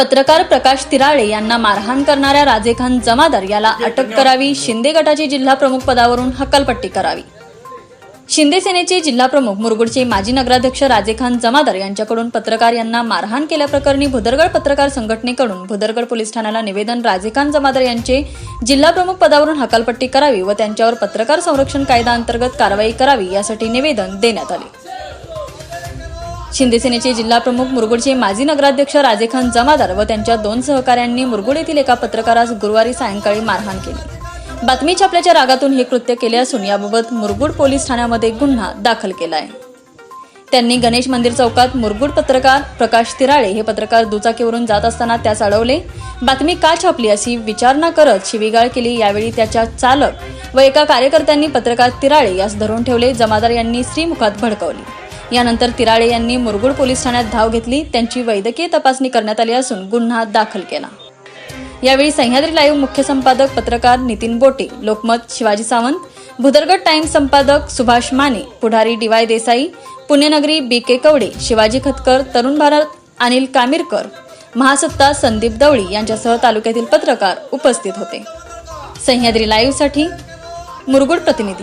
पत्रकार प्रकाश तिराळे यांना मारहाण करणाऱ्या राजेखान जमादार याला अटक करावी शिंदे गटाची जिल्हा प्रमुख पदावरून हकालपट्टी करावी. शिंदे सेनेचे जिल्हा प्रमुख मुरगुडचे माजी नगराध्यक्ष राजेखान जमादार यांच्याकडून पत्रकार यांना मारहाण केल्याप्रकरणी भुदरगड पत्रकार संघटनेकडून भुदरगड पोलीस ठाण्याला निवेदन राजेखान जमादार यांचे जिल्हा प्रमुख पदावरून हकालपट्टी करावी व त्यांच्यावर पत्रकार संरक्षण कायदा अंतर्गत कारवाई करावी यासाठी निवेदन देण्यात आले. शिंदेसेनेचे जिल्हाप्रमुख मुरगुडचे माजी नगराध्यक्ष राजेखान जमादार व त्यांच्या दोन सहकाऱ्यांनी मुरगुड येथील एका पत्रकारास गुरुवारी सायंकाळी मारहाण केली. बातमी छापल्याच्या रागातून हे कृत्य केले असून याबाबत मुरगुड पोलीस ठाण्यामध्ये गुन्हा दाखल केला आहे त्यांनी गणेश मंदिर चौकात मुरगुड पत्रकार प्रकाश तिराळे हे पत्रकार दुचाकीवरून जात असताना त्यास अडवले. बातमी का छापली अशी विचारणा करत शिवीगाळ केली. यावेळी त्याच्या चालक व एका कार्यकर्त्यांनी पत्रकार तिराळे यास धरून ठेवले. जमादार यांनी श्रीमुखात भडकवली. यानंतर तिराळे यांनी मुरगुड पोलीस ठाण्यात धाव घेतली. त्यांची वैद्यकीय तपासणी करण्यात आली असून गुन्हा दाखल केला. यावेळी सह्याद्री लाईव्ह मुख्य संपादक पत्रकार नितीन बोटे लोकमत शिवाजी सावंत भुदरगड टाइम्स संपादक Subhash Mane Pudhari D Y Desai Punyanagari B K Kawade Shivaji Khatkar Tarun Bharat Anil कामिरकर महासत्ता संदीप दवळी यांच्यासह तालुक्यातील पत्रकार उपस्थित होते. सह्याद्री लाईव्हसाठी मुरगुड प्रतिनिधी